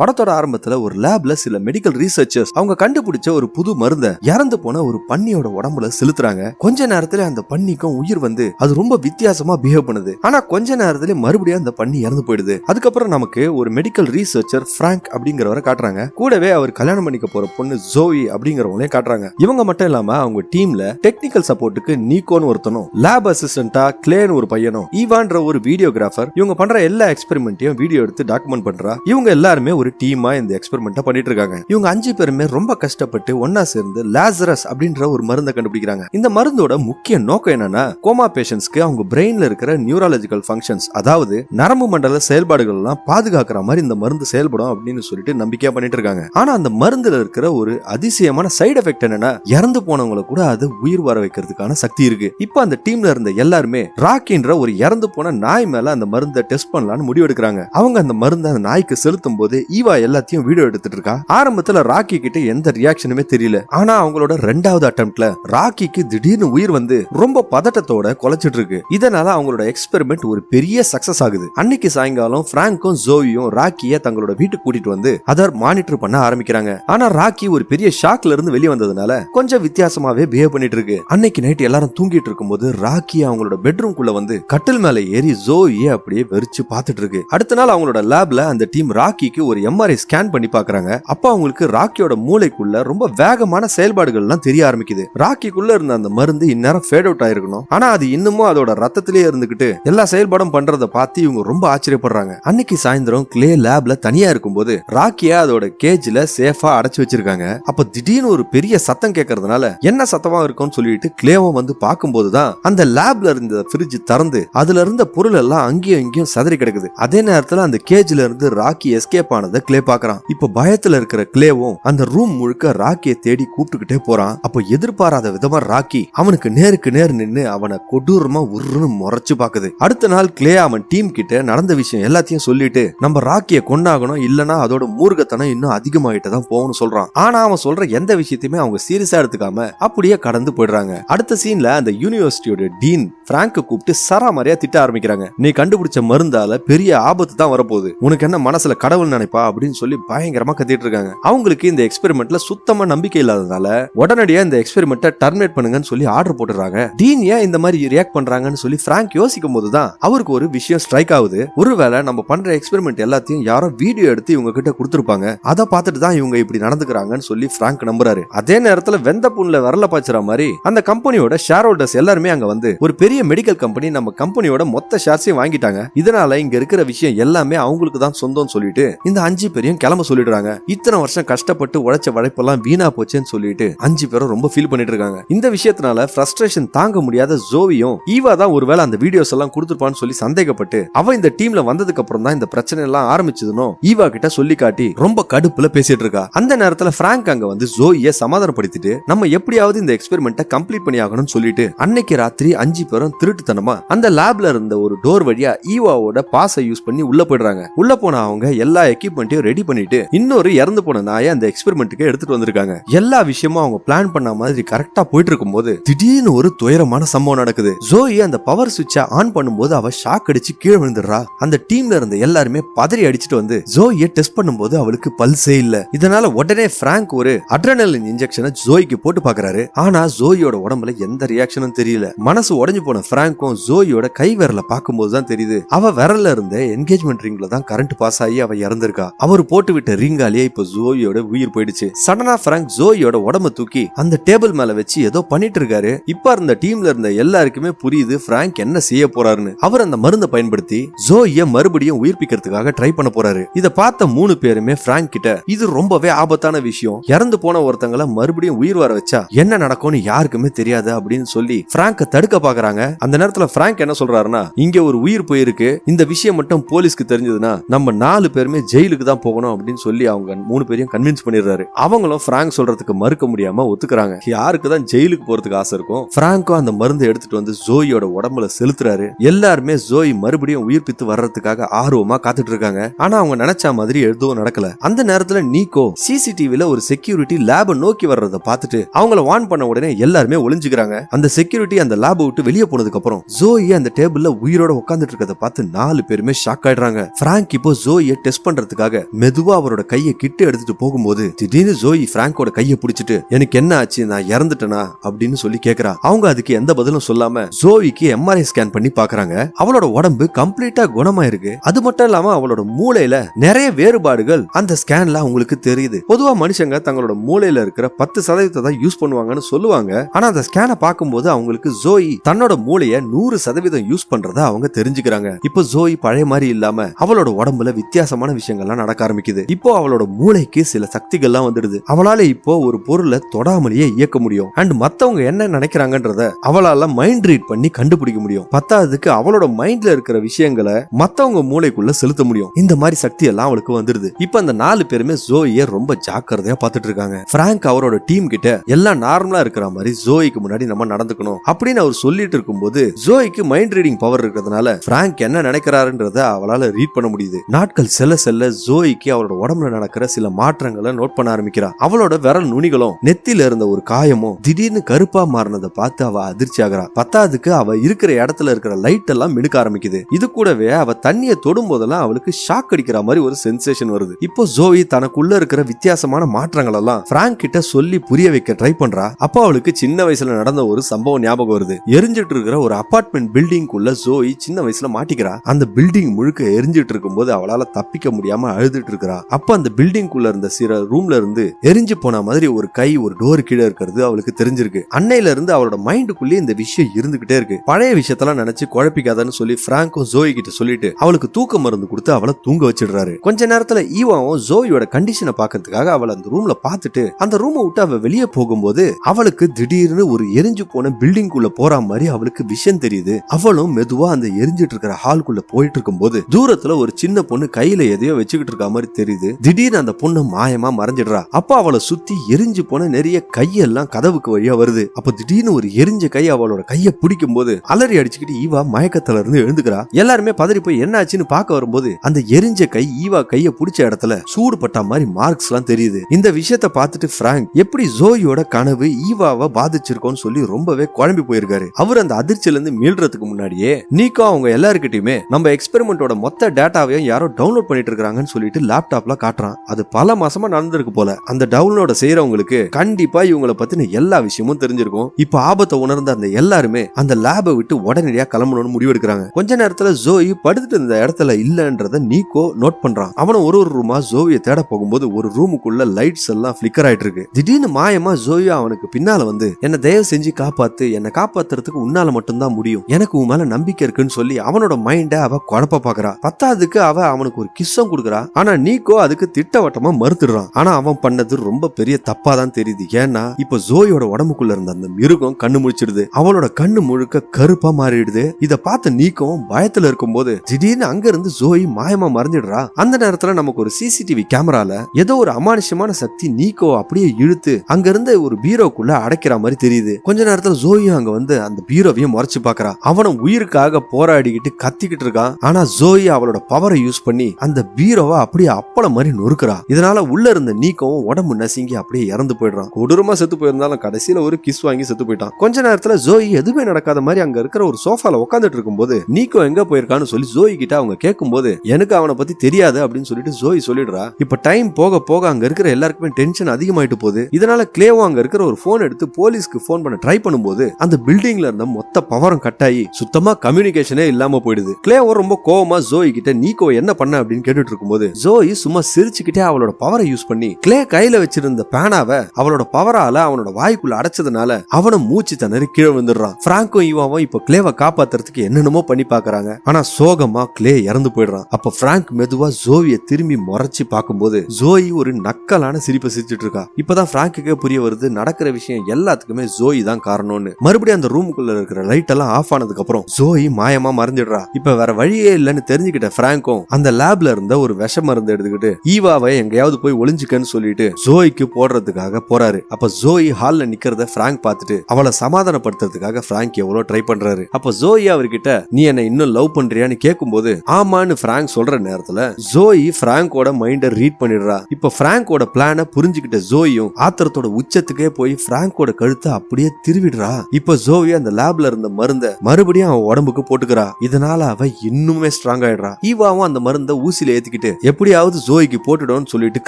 படத்தோட ஆரம்பத்துல ஒரு லேப்ல சில மெடிக்கல் ரீசர்ச்சர்ஸ் அவங்க கண்டுபிடிச்ச ஒரு புது மருந்த இறந்து போன ஒரு பன்னியோட உடம்புல செலுத்துறாங்க. கொஞ்ச நேரத்துல அந்த பன்னிக்கும் உயிர் வந்து அது ரொம்ப வித்தியாசமா பிஹேவ் பண்ணுது. ஆனா கொஞ்ச நேரத்துல மறுபடியும் அந்த பன்னி இறந்து போயிடுது. அதுக்கப்புறம் நமக்கு ஒரு மெடிக்கல் ரீசர்ச்சர் பிராங்க் அப்படிங்கிறவரை காட்டுறாங்க. கூடவே அவர் கல்யாணம் பண்ணிக்க போற பொண்ணு ஜோயி அப்படிங்கிறவங்களையும் காட்டுறாங்க. இவங்க மட்டும் இல்லாம அவங்க டீம்ல டெக்னிக்கல் சப்போர்ட்டுக்கு நீக்கோன்னு ஒருத்தனும் லேப் அசிஸ்டண்டா கிளேன்னு ஒரு பையனும் ஈவான்ற ஒரு வீடியோகிராஃபர் இவங்க பண்ற எல்லா எக்ஸ்பெரிமெண்ட்டையும் வீடியோ எடுத்து டாக்குமெண்ட் பண்றா. இவங்க எல்லாருமே ஒரு டீமா இந்த எக்ஸ்பெரிமெண்ட்டை பண்ணிட்டு இருக்காங்க இவங்க அஞ்சு பேருமே ரொம்ப கஷ்டப்பட்டு ஒன்னா சேர்ந்து லாசரஸ் அப்படின்ற ஒரு மருந்தை கண்டுபிடிக்கிறாங்க. இந்த மருந்தோட முக்கிய நோக்கம் என்னன்னா கோமா பேஷன்ஸ்க்கு அவங்க பிரெயின்ல இருக்கிற நியூராலஜிக்கல் ஃபங்க்ஷன்ஸ் அதாவது நரம்பு மண்டல செயல்பாடுகள் எல்லாம் பாதுகாக்கிற மாதிரி இந்த மருந்து செயல்படும் அப்படின்னு சொல்லிட்டு நம்பிக்கையா பண்ணிட்டு இருக்காங்க ஆனா அந்த மருந்துல இருக்கிற ஒரு அதிசயமான சைடு எஃபெக்ட் என்னன்னா இறந்து போனவங்களை கூட அது உயிர் வர வைக்கிறதுக்கான சக்தி இருக்கு. இப்போ அந்த டீம்ல இருந்த எல்லாருமே ராக்கின்ற ஒரு இறந்து போன நாய் மேல அந்த மருந்தை டெஸ்ட் பண்ணலாம்னு முடிவெடுக்கிறாங்க. அவங்க அந்த மருந்தை அந்த நாய்க்கு செலுத்தும் போது ஈவா எல்லாத்தையும் வீடியோ எடுத்துட்டு இருக்கா? ஆரம்பத்துல ராக்கி கிட்ட எந்த ரியாக்ஷனுமே தெரியல. ஆனா அவங்களோட ரெண்டாவது அட்டம்ப்ட்ல ராக்கிக்கு திடீர்னு உயிர் வந்து ரொம்ப பதட்டத்தோட குலைச்சிட்டு இருக்கு. இதனால அவங்களோட எக்ஸ்பெரிமெண்ட் ஒரு பெரிய சக்சஸ் ஆகுது. அன்னைக்கு சாயங்காலம் பிராங்கும் ஜோவியும் ராக்கிய தங்களோட வீட்டுக்கு கூட்டிட்டு வந்து அதை மானிட்டர் பண்ண ஆரம்பிக்கிறாங்க. ஆனா ராக்கி ஒரு பெரிய ஷாக்ல இருந்து வெளியே வந்ததுனால கொஞ்சம் வித்தியாசமாவே பிஹேவ் பண்ணிட்டு இருக்கு. அன்னைக்கு நைட் எல்லாரும் தூங்கிட்டு இருக்கும்போது ராக்கி அவங்களோட பெட்ரூம் குள்ள வந்து கட்டில் மேல ஏறி ஜோயை அப்படியே வெறிச்சு பாத்துட்டு இருக்கு. அடுத்த நாள் அவங்களோட லேப்ல அந்த டீம் ராக்கிக்கு ஒரு எம்ஆர்ஐ ஸ்கேன் பண்ணி பாக்குறாங்க. அப்ப அவங்களுக்கு ராக்கியோட மூளைக்குள்ள ரொம்ப வேகமான செயல்பாடுகள் எல்லாம் தெரிய ஆரம்பிக்குது. ராக்கிக்குள்ள இருந்த அந்த மருந்து இந்நேரம் ஃபேட் அவுட் ஆயிருக்கணும். ஆனா அது இன்னமும் அதோட ரத்தத்திலேயே இருந்துகிட்டு எல்லா செயல்பாடும் பண்றத பார்த்து இவங்க ரொம்ப ஆச்சரியப்படுறாங்க. அன்னைக்கு சாயந்தரம் கிளே லேப்ல தனியா இருக்கும்போது ராக்கிய அதோட கேஜ்ல சேஃபா அடைச்சு வச்சிருக்காங்க. அப்ப திடீர்னு ஒரு பெரிய சத்தம் கேட்கறதுனால என்ன சத்தமா இருக்கும்னு சொல்லிட்டு கிளேவும் வந்து பார்க்கும்போது தான் அந்த லேப்ல இருந்த ஃப்ரிட்ஜ் திறந்து அதுல இருந்த பொருள் எல்லாம் அங்கேயும் இங்கேயும் சதறி கிடக்குது. அதே நேரத்துல அந்த கேஜ்ல இருந்து ராக்கி எஸ்கேப் ஆனது கிளே பாக்குறான் இப்ப பயத்துல இருக்கிற கிளேவும் அந்த ரூம் முழுக்க ராக்கியை தேடி கூப்பிட்டுக்கிட்டே போறான். அப்ப எதிர்பாராத விதமா ராக்கி அவனுக்கு நேருக்கு நேர் நின்னு அவனை கொடூரமா உருன்னு முறைச்சு பாக்குது. அடுத்த நாள் கிளே அவன் டீம் கிட்ட நடந்த விஷயம் எல்லாத்தையும் சொல்லிட்டு நம்ம ராக்கிய கொண்டாகணும் இல்லனா அதோட மூர்கத்தனம் இன்னும் அதிகமாயிட்டு தான் போகணும் சொல்றான். ஆனா அவன் சொல்ற எந்த விஷயத்தையுமே அவங்க சீரியஸா எடுத்துக்காம அப்படியே கடந்து போயிடுறாங்க. அடுத்த சீன்ல அந்த யூனிவர்சிட்டியோட டீன் பிராங்க கூப்பிட்டு சராமரியா திட்ட ஆரம்பிக்கிறாங்க. நீ கண்டுபிடிச்ச மருந்தால பெரிய ஆபத்து தான் வரப்போகுது. உனக்கு என்ன மனசுல கடவுள் நினைப்பா? அப்படின்னு சொல்லி பயங்கரமா கத்திட்டு இருக்காங்க. அவங்களுக்கு இந்த எக்ஸ்பெரிமெண்ட்ல சுத்தமா நம்பிக்கை இல்லாததால உடனடியா இந்த எக்ஸ்பெரிமெண்ட்டை டர்மினேட் பண்ணுங்கன்னு சொல்லி ஆர்டர் போட்டுறாங்க டீன் ஏன் இந்த மாதிரி ரியாக்ட் பண்றாங்கன்னு சொல்லி பிராங்க் யோசிக்கும் போதுதான் அவருக்கு ஒரு விஷயம் ஸ்ட்ரைக் ஆகுது. ஒருவேளை நம்ம பண்ற எக்ஸ்பெரிமெண்ட் எல்லாத்தையும் யாரோ வீடியோ எடுத்து இவங்க கிட்ட கொடுத்துருப்பாங்க. அதை பார்த்துட்டு தான் இவங்க இப்படி நடந்துக்கிறாங்கன்னு சொல்லி பிராங்க் நம்புறாரு. அதே நேரத்துல வெந்த புண்ணுல வரல பாய்ச்சுற மாதிரி அந்த கம்பெனியோட ஷேர் ஹோல்டர்ஸ் எல்லாருமே அங்க வந்து ஒரு பெரிய மெடிக்கல் கம்பெனி நம்ம கம்பெனியோட மொத்த ஷேர்ஸையும் வாங்கிட்டாங்க. இதனால இங்க இருக்கிற விஷயம் எல்லாமே அவங்களுக்கு தான் சொந்தம்னு சொல்லிட்டு இந்த அஞ்சு பேரையும் கிளம்ப சொல்லிடுறாங்க. இத்தனை வருஷம் கஷ்டப்பட்டு உழைச்ச உழைப்பெல்லாம் வீணா போச்சேன்னு சொல்லிட்டு அஞ்சு பேரும் ரொம்ப ஃபீல் பண்ணிட்டு இருக்காங்க. இந்த விஷயத்தினால ஃப்ரஸ்ட்ரேஷன் தாங்க முடியாத ஜோவியும் ஈவா தான் ஒருவேளை அந்த வீடியோஸ் எல்லாம் கொடுத்துருப்பான்னு சொல்லி சந்தேகப்பட்டு அவ இந்த டீம்ல வந்ததுக்கு அப்புறம் தான் இந்த பிரச்சனை எல்லாம் ஆரம்பிச்சதுனோ ஈவா கிட்ட சொல்லி காட்டி ரொம்ப கடுப்புல பேசிட்டு இருக்கா. அந்த நேரத்துல பிராங்க் அங்க வந்து ஜோயிய சமாதானப்படுத்திட்டு நம்ம எப்படியாவது இந்த எக்ஸ்பெரிமெண்ட்டை கம்ப்ளீட் பண்ணி ஆகணும்னு சொல்லிட்டு அன்னைக்கு ராத்திரி அஞ்சு பேரும் திருட்டுத்தனமா அந்த லேப்ல இருந்த ஒரு டோர் வழியா ஈவாவோட பாஸை யூஸ் பண்ணி உள்ள போயிடுறாங்க. உள்ள போன அவங்க எல்லா எக்யூப்மெண்ட்டையும் ரெடி பண்ணிட்டு இன்னொரு இறந்து போன நாயை அந்த எக்ஸ்பெரிமெண்ட்டுக்கு எடுத்துட்டு வந்திருக்காங்க. எல்லா விஷயமும் அவங்க பிளான் பண்ண மாதிரி கரெக்டா போயிட்டு இருக்கும்போது திடீர்னு ஒரு துயரமான சம்பவம் நடக்குது. ஜோயி அந்த பவர் சுவிட்சை ஆன் பண்ணும்போது அவ ஷாக் அடிச்சு கீழே விழுந்துடுறா. அந்த டீம்ல இருந்த எல்லாருமே பதறி அடிச்சிட்டு வந்து ஜோயை டெஸ்ட் பண்ணும்போது அவளுக்கு பல்சே இல்ல. இதனால உடனே பிராங்க் ஒரு அட்ரனலின் இன்ஜெக்ஷனை ஜோய்க்கு போட்டு பாக்குறாரு ஆனா ஜோயோட உடம்புல எந்த ரியாக்ஷனும் தெரியல. மனசு உடஞ்சு போன பிராங்கும் ஜோயோட கை விரல பார்க்கும்போது தான் தெரியுது. அவ விரல்ல இருந்த என்கேஜ்மெண்ட் ரிங்ல தான் கரண்ட் பாஸ் ஆகி அவ இறந்திருக்கா. இருக்கா அவர் போட்டு விட்ட ரிங்காலேயே இப்ப ஜோயோட உயிர் போயிடுச்சு. சடனா பிராங்க் ஜோயோட உடம்ப தூக்கி அந்த டேபிள் மேல வச்சு ஏதோ பண்ணிட்டு இருக்காரு. இப்ப இருந்த டீம்ல இருந்த எல்லாருக்குமே புரியுது பிராங்க் என்ன செய்ய போறாருன்னு. அவர் அந்த மருந்தை பயன்படுத்தி ஜோய மறுபடியும் உயிர்ப்பிக்கிறதுக்காக ட்ரை பண்ண போறாரு. இத பார்த்த மூணு பேருமே பிராங்க் கிட்ட இது ரொம்பவே ஆபத்தான விஷயம். இறந்து போன ஒருத்தங்கள மறுபடியும் உயிர் வர வச்சா என்ன நடக்கும்னு யாருக்குமே தெரியாது அப்படின்னு சொல்லி பிராங்க தடுக்க பாக்குறாங்க. அந்த நேரத்துல பிராங்க் என்ன சொல்றாருன்னா இங்க ஒரு உயிர் போயிருக்கு. இந்த விஷயம் மட்டும் போலீஸ்க்கு தெரிஞ்சதுன்னா நம்ம நாலு பேருமே ஜெயிலுக்கு தான் போகணும் அப்படின்னு சொல்லி அவங்க மூணு பேரையும் கன்வின்ஸ் பண்ணிடுறாரு. அவங்களும் பிராங்க் சொல்றதுக்கு மறுக்க முடியாம ஒத்துக்கிறாங்க. யாருக்கு தான் ஜெயிலுக்கு போறதுக்கு ஆசை இருக்கும் பிராங்கோ அந்த மருந்து எடுத்துட்டு வந்து ஜோயோட உடம்புல செலுத்துறாரு. எல்லாருமே ஜோய் மறுபடியும் உயிர்ப்பித்து வர்றதுக்காக ஆர்வமா காத்துட்டு இருக்காங்க. ஆனா அவங்க நினைச்ச மாதிரி எதுவும் நடக்கல. அந்த நேரத்துல நீக்கோ சிசிடிவில ஒரு செக்யூரிட்டி லேப நோக்கி வர்றத பார்த்துட்டு அவங்கள வான் பண்ண உடனே எல்லாருமே ஒளிஞ்சுக்கிறாங்க. அந்த செக்யூரிட்டி அந்த லேப விட்டு வெளியே போனதுக்கு அப்புறம் ஜோயி அந்த டேபிள்ல உயிரோட உட்காந்துட்டு இருக்கிறத பார்த்து நாலு பேருமே ஷாக் ஆயிடுறாங்க. பிராங்க் இப்போ ஜோயை டெஸ்ட் பண்றதுக்காக பார்க்கறதுக்காக மெதுவா அவரோட கையை கிட்ட எடுத்துட்டு போகும்போது திடீர்னு ஜோயி பிராங்கோட கையை பிடிச்சிட்டு எனக்கு என்ன ஆச்சு? நான் இறந்துட்டேனா? அப்படின்னு சொல்லி கேக்குறா. அவங்க அதுக்கு எந்த பதிலும் சொல்லாம ஜோவிக்கு எம்ஆர்ஐ ஸ்கேன் பண்ணி பாக்குறாங்க. அவளோட உடம்பு கம்ப்ளீட்டா குணமாயிருக்கு. அது மட்டும் இல்லாம அவளோட மூளையில நிறைய வேறுபாடுகள் அந்த ஸ்கேன்ல அவங்களுக்கு தெரியுது. பொதுவா மனுஷங்க தங்களோட மூளையில இருக்கிற பத்து சதவீதத்தை தான் யூஸ் பண்ணுவாங்கன்னு சொல்லுவாங்க. ஆனா அந்த ஸ்கேனை பார்க்கும்போது அவங்களுக்கு ஜோயி தன்னோட மூளைய நூறு சதவீதம் யூஸ் பண்றதா அவங்க தெரிஞ்சுக்கிறாங்க. இப்போ ஜோயி பழைய மாதிரி இல்லாம அவளோட உடம்புல வித்தியாசமான விஷயங்கள்லாம் நடக்க ஆரம்பிக்குது. இப்போ அவளோட மூளைக்கு சில சக்திகள்லாம் வந்துடுது. அவளால இப்போ ஒரு பொருளை தொடாமலேயே இயக்க முடியும். அண்ட் மத்தவங்க என்ன நினைக்கிறாங்கன்றத அவளால மைண்ட் ரீட் பண்ணி கண்டுபிடிக்க முடியும். பத்தாவதுக்கு அவளோட மைண்ட்ல இருக்கிற விஷயங்களை மத்தவங்க மூளைக்குள்ள செலுத்த முடியும். இந்த மாதிரி சக்தி எல்லாம் அவளுக்கு வந்துருது இப்போ அந்த நாலு பேருமே ஜோயை ரொம்ப ஜாக்கிரதையா பாத்துட்டு இருக்காங்க. பிராங்க் அவரோட டீம் கிட்ட எல்லாம் நார்மலா இருக்கிற மாதிரி ஜோய்க்கு முன்னாடி நம்ம நடந்துக்கணும் அப்படின்னு அவர் சொல்லிட்டு இருக்கும்போது ஜோய்க்கு மைண்ட் ரீடிங் பவர் இருக்கிறதுனால பிராங்க் என்ன நினைக்கிறாருன்றத அவளால ரீட் பண்ண முடியுது. நாட்கள் செல்ல செல்ல ஜோய்க்கு அவளோட உடம்புல நடக்கிற சில மாற்றங்களை நோட் பண்ண ஆரம்பிக்கிறா. அவளோட விரல் நுனிகளும் நெத்தில இருந்த ஒரு காயமும் திடீர்னு கருப்பா மாறினதை பார்த்து அவ அதிர்ச்சி ஆகிறா. பத்தாவதுக்கு அவ இருக்கிற இடத்துல இருக்கிற லைட் எல்லாம் மினுக்க ஆரம்பிக்குது. இது கூடவே அவ தண்ணியை தொடும் போதெல்லாம் அவளுக்கு ஷாக் அடிக்கிற மாதிரி ஒரு சென்சேஷன் வருது. இப்போ ஜோயி தனக்குள்ள இருக்கிற வித்தியாசமான மாற்றங்கள் எல்லாம் பிராங்க் கிட்ட சொல்லி புரிய வைக்க ட்ரை பண்றா. அப்போ அவளுக்கு சின்ன வயசுல நடந்த ஒரு சம்பவம் ஞாபகம் வருது. எரிஞ்சிட்டு இருக்கிற ஒரு அபார்ட்மெண்ட் பில்டிங்குள்ள ஜோயி சின்ன வயசுல மாட்டிக்கிறா. அந்த பில்டிங் முழுக்க எரிஞ்சிட்டு இருக்கும்போது அவளால தப்பிக்க முடியாம அழுதுட்டு இருக்கிறா அப்ப அந்த பில்டிங் குள்ள இருந்த சில ரூம்ல இருந்து எரிஞ்சு போன மாதிரி ஒரு கை ஒரு டோர் கீழே இருக்கிறது அவளுக்கு தெரிஞ்சிருக்கு. அன்னையில இருந்து அவளோட மைண்டுக்குள்ளே இந்த விஷயம் இருந்துகிட்டே இருக்கு. பழைய விஷயத்தெல்லாம் நினைச்சு குழப்பிக்காதன்னு சொல்லி பிராங்கும் ஜோயி கிட்ட சொல்லிட்டு அவளுக்கு தூக்க மருந்து கொடுத்து அவளை தூங்க வச்சிடுறாரு. கொஞ்ச நேரத்துல ஈவாவும் ஜோயோட கண்டிஷனை பாக்கிறதுக்காக அவளை அந்த ரூம்ல பாத்துட்டு அந்த ரூமை விட்டு அவ வெளியே போகும்போது அவளுக்கு திடீர்னு ஒரு எரிஞ்சு போன பில்டிங் குள்ள போற மாதிரி அவளுக்கு விஷயம் தெரியுது. அவளும் மெதுவா அந்த எரிஞ்சிட்டு இருக்கிற ஹால்குள்ள போயிட்டு இருக்கும்போது தூரத்துல ஒரு சின்ன பொண்ணு கையில எதையோ வச்சுக்கிட்டு இருக்க மாதிரி தெரியுது. திடீர்னு அந்த பொண்ணு மாயமா மறைஞ்சிடுறா. அப்ப அவளை சுத்தி எரிஞ்சு போன நிறைய கையெல்லாம் கதவுக்கு வழியா வருது. அப்ப திடீர்னு ஒரு எரிஞ்ச கை அவளோட கைய பிடிக்கும் போது அலறி அடிச்சுக்கிட்டு ஈவா மயக்கத்துல இருந்து எழுந்துக்கிறா. எல்லாருமே பதறி போய் என்ன ஆச்சுன்னு பார்க்க வரும்போது அந்த எரிஞ்ச கை ஈவா கைய பிடிச்ச இடத்துல சூடு பட்ட மாதிரி மார்க்ஸ் எல்லாம் தெரியுது. இந்த விஷயத்த பார்த்துட்டு பிராங்க் எப்படி ஜோயோட கனவு ஈவாவை பாதிச்சிருக்கோம்னு சொல்லி ரொம்பவே குழம்பி போயிருக்காரு. அவர் அந்த அதிர்ச்சியில இருந்து மீள்றதுக்கு முன்னாடியே நீக்கோ அவங்க எல்லாருக்கிட்டயுமே நம்ம எக்ஸ்பெரிமெண்டோட மொத்த டேட்டாவையும் யாரோ டவுன்லோட் பண்ணிட்டு இருக்காங்க இருக்காங்கன்னு சொல்லிட்டு லேப்டாப்ல காட்டுறான். அது பல மாசமா நடந்திருக்கு போல. அந்த டவுன்லோட செய்யறவங்களுக்கு கண்டிப்பா இவங்கள பத்தின எல்லா விஷயமும் தெரிஞ்சிருக்கும். இப்ப ஆபத்தை உணர்ந்த அந்த எல்லாருமே அந்த லேபை விட்டு உடனடியா கிளம்பணும்னு முடிவெடுக்கிறாங்க கொஞ்ச நேரத்துல ஜோயி படுத்துட்டு இருந்த இடத்துல இல்லன்றத நீக்கோ நோட் பண்றான். அவனும் ஒரு ஒரு ரூமா ஜோவியை தேட போகும்போது ஒரு ரூமுக்குள்ள லைட்ஸ் எல்லாம் பிளிக்கர் ஆயிட்டு இருக்கு திடீர்னு மாயமா ஜோயி அவனுக்கு பின்னால வந்து என்ன தயவு செஞ்சு காப்பாத்து. என்ன காப்பாத்துறதுக்கு உன்னால மட்டும்தான் முடியும். எனக்கு உன் மேல நம்பிக்கை இருக்குன்னு சொல்லி அவனோட மைண்ட அவ குழப்ப பாக்குறா. பத்தாவதுக்கு அவ அவனுக்கு ஒரு கிஸ்ஸம் கொடுக்குறா. ஆனா நீக்கோ அதுக்கு திட்டவட்டமா மறுத்துடுறான். ஆனா அவன் பண்ணது ரொம்ப பெரிய தப்பா தான் தெரியுது. ஏன்னா இப்ப ஜோயோட உடம்புக்குள்ள இருந்த அந்த மிருகம் கண்ணு முழிச்சிடுது. அவளோட கண்ணு முழுக்க கருப்பா மாறிடுது. இத பார்த்த நீக்கும் பயத்துல இருக்கும் போது திடீர்னு அங்க இருந்து ஜோய் மாயமா மறைஞ்சிடுறா. அந்த நேரத்துல நமக்கு ஒரு சிசிடிவி கேமரால ஏதோ ஒரு அமானுஷ்யமான சக்தி நீக்கோ அப்படியே இழுத்து அங்க இருந்த ஒரு பீரோக்குள்ள அடைக்கிற மாதிரி தெரியுது. கொஞ்ச நேரத்துல ஜோயும் அங்க வந்து அந்த பீரோவையும் மறைச்சு பாக்குறா. அவனும் உயிருக்காக போராடிக்கிட்டு கத்திக்கிட்டு இருக்கான். ஆனா ஜோயி அவளோட பவரை யூஸ் பண்ணி அந்த பீரோ பீரோவை அப்படியே அப்பளம் மாதிரி நொறுக்குறா. இதனால உள்ள இருந்த நீக்கவும் உடம்பு நசுங்கி அப்படியே இறந்து போயிடுறான். கொடூரமா செத்து போயிருந்தாலும் கடைசியில ஒரு கிஸ் வாங்கி செத்து போயிட்டான். கொஞ்ச நேரத்துல ஜோயி எதுவுமே நடக்காத மாதிரி அங்க இருக்கிற ஒரு சோஃபால உட்காந்துட்டு இருக்கும்போது நீக்கோ எங்க போயிருக்கான்னு சொல்லி ஜோயி கிட்ட அவங்க கேட்கும்போது எனக்கு அவனை பத்தி தெரியாது அப்படின்னு சொல்லிட்டு ஜோயி சொல்லிடுறா. இப்ப டைம் போக போக அங்க இருக்கிற எல்லாருக்குமே டென்ஷன் அதிகமாயிட்டு போகுது. இதனால கிளேவோ அங்க இருக்கிற ஒரு போன் எடுத்து போலீஸ்க்கு போன் பண்ண ட்ரை பண்ணும்போது அந்த பில்டிங்ல இருந்த மொத்த பவரும் கட் ஆகி சுத்தமா கம்யூனிகேஷனே இல்லாம போயிடுது. கிளேவோ ரொம்ப கோவமா ஜோயி கிட்ட நீக்கோ என்ன பண்ண? அப்படின்னு கேட்டுட்டு இருக்கும்போது ஜோயி சும்மா சிரிச்சுக்கிட்டே அவளோட பவரை யூஸ் பண்ணி கிளே கையில வச்சிருந்த பேனாவை அவளோட பவரால அவனோட வாய்க்குள்ள அடைச்சதுனால அவனும் மூச்சு தணறி கீழே வந்துடுறான் பிராங்கோ இவாவும் இப்ப கிளேவை காப்பாத்துறதுக்கு என்னென்னமோ பண்ணி பாக்குறாங்க. ஆனா சோகமா கிளே இறந்து போயிடுறான். அப்ப பிராங்க் மெதுவா ஜோவிய திரும்பி முறைச்சு பார்க்கும்போது ஜோயி ஒரு நக்கலான சிரிப்பை சிரிச்சிட்டு இருக்கா. இப்பதான் பிராங்குக்கே புரிய வருது நடக்கிற விஷயம் எல்லாத்துக்குமே ஜோயி தான் காரணம்னு. மறுபடியும் அந்த ரூமுக்குள்ள இருக்கிற லைட் எல்லாம் ஆஃப் ஆனதுக்கு அப்புறம் ஜோயி மாயமா மறைஞ்சிடுறா. இப்ப வேற வழியே இல்லைன்னு தெரிஞ்சுக்கிட்ட பிராங்கும் அந்த லேப்ல இருந்த ஒரு விஷ மருந்து எடுத்துக்கிட்டு ஈவாவை எங்கேயாவது போய் ஒளிஞ்சுக்கன்னு சொல்லிட்டு ஜோய்க்கு போடுறதுக்காக போறாரு. அப்ப ஜோயி ஹால்ல நிக்கிறத பிராங்க் பார்த்துட்டு அவளை சமாதானப்படுத்துறதுக்காக பிராங்க் எவ்வளவு ட்ரை பண்றாரு. அப்ப ஜோயி அவர்கிட்ட நீ என்ன இன்னும் லவ் பண்றியான்னு கேட்கும்போது ஆமான்னு பிராங்க் சொல்ற நேரத்துல ஜோயி பிராங்கோட மைண்ட ரீட் பண்ணிடுறா. இப்ப பிராங்கோட பிளான புரிஞ்சுக்கிட்ட ஜோயும் ஆத்திரத்தோட உச்சத்துக்கே போய் பிராங்கோட கழுத்தை அப்படியே திருவிடுறா. இப்ப ஜோவி அந்த லேப்ல இருந்த மருந்த மறுபடியும் அவன் உடம்புக்கு போட்டுக்கிறா. இதனால அவ இன்னுமே ஸ்ட்ராங் ஆயிடுறா. ஈவாவும் அந்த மருந்த ஊசியில ஏத்திக்கிட்டு எப்படியாவது ஜோய்க்கு போட்டுடும்னு சொல்லிட்டு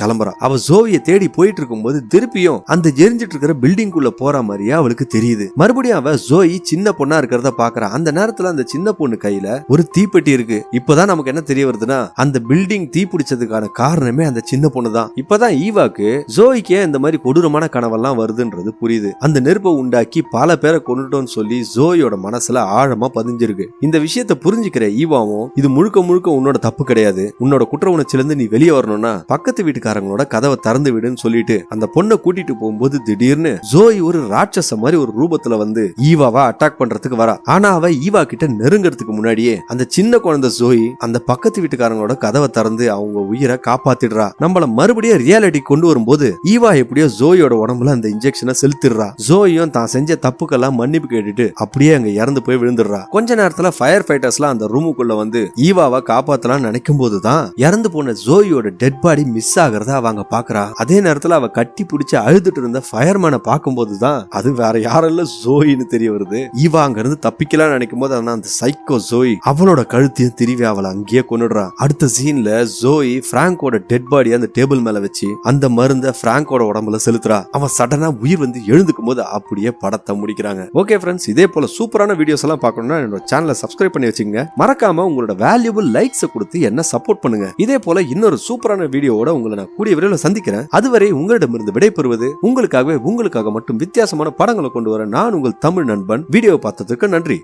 கிளம்புறான். அவ ஜோவிய தேடி போயிட்டு இருக்கும்போது திருப்பியும் அந்த எரிஞ்சிட்டு இருக்கிற பில்டிங் குள்ள போற மாதிரியே அவளுக்கு தெரியுது. மறுபடியும் அவ ஜோயி சின்ன பொண்ணா இருக்கிறத பாக்குறா. அந்த நேரத்துல அந்த சின்ன பொண்ணு கையில ஒரு தீப்பெட்டி இருக்கு. இப்பதான் நமக்கு என்ன தெரிய வருதுன்னா அந்த பில்டிங் தீ பிடிச்சதுக்கான காரணமே அந்த சின்ன பொண்ணு தான் இப்பதான் ஈவாக்கு ஜோய்க்கு இந்த மாதிரி கொடூரமான கனவெல்லாம் வருதுன்றது புரியுது. அந்த நெருப்பை உண்டாக்கி பல பேரை கொண்டுட்டோம்னு சொல்லி ஜோயோட மனசுல ஆழமா பதிஞ்சிருக்கு. இந்த விஷயத்தை புரிஞ்சுக்கிற ஈவாவும் இது முழுக்க முழுக்க உன்னோட தப்பு கிடையாது. உன்னோட குற்ற உணர்ச்சியில நீ வெளியே வரணும்னா பக்கத்து வீட்டுக்காரங்களோட கதவை திறந்து விடுன்னு சொல்லிட்டு அந்த பொண்ணை கூட்டிட்டு போகும்போது திடீர்னு ஜோய் ஒரு ராட்சச மாதிரி ஒரு ரூபத்துல வந்து ஈவாவா அட்டாக் பண்றதுக்கு வரா. ஆனா அவ ஈவா கிட்ட நெருங்கிறதுக்கு முன்னாடியே அந்த சின்ன குழந்தை ஜோய் அந்த பக்கத்து வீட்டுக்காரங்களோட கதவை திறந்து அவங்க உயிரை காப்பாத்திடுறா. நம்மள மறுபடியும் ரியாலிட்டி கொண்டு வரும்போது ஈவா எப்படியோ ஜோயோட உடம்புல அந்த இன்ஜெக்ஷனை செலுத்திடுறா. ஜோயும் தான் செஞ்ச தப்புக்கெல்லாம் மன்னிப்பு கேட்டுட்டு அப்படியே அங்க இறந்து போய் விழுந்துடுறா. கொஞ்ச நேரத்துல ஃபயர் ஃபைட்டர்ஸ்லாம் அந்த ரூமுக்குள்ள வந்து ஈவாவை காப்பாத்தலாம் நினைக்கும் போதுதான் இறந்து இறந்து போன ஜோயோட டெட் பாடி மிஸ் ஆகிறத அவங்க பாக்குறா. அதே நேரத்துல அவ கட்டி பிடிச்சு அழுதுட்டு இருந்த ஃபயர்மேனை பார்க்கும்போது தான் அது வேற யாரும் ஜோயின்னு தெரிய வருது. இவா அங்க இருந்து தப்பிக்கலாம் நினைக்கும் போது ஆனா அந்த சைக்கோ ஜோய் அவளோட கழுத்தையும் திருவி அவளை அங்கேயே கொண்டுடுறா அடுத்த சீன்ல ஜோய் பிராங்கோட டெட் பாடி அந்த டேபிள் மேல வச்சு அந்த மருந்த பிராங்கோட உடம்புல செலுத்துறா. அவன் சடனா உயிர் வந்து எழுந்துக்கும் போது அப்படியே படத்தை முடிக்கிறாங்க. ஓகே ஃப்ரெண்ட்ஸ் இதே போல சூப்பரான வீடியோஸ் எல்லாம் பார்க்கணும்னா என்னோட சேனலை சப்ஸ்கிரைப் பண்ணி வச்சுங்க மறக்காம உங்களோட வேல்யூபிள் லைக்ஸ் கொடுத்து என்ன சப்போர்ட் பண்ணுங்க. இதே போல இன்னொரு சூப்பரான வீடியோவோட உங்களை நான் கூடிய விரைவில் சந்திக்கிறேன். அதுவரை உங்களிடமிருந்து விடைபெறுவது உங்களுக்காகவே உங்களுக்காக மட்டும் வித்தியாசமான படங்களை கொண்டு வர நான் உங்கள் தமிழ் நண்பன். வீடியோ பார்த்ததுக்கு நன்றி.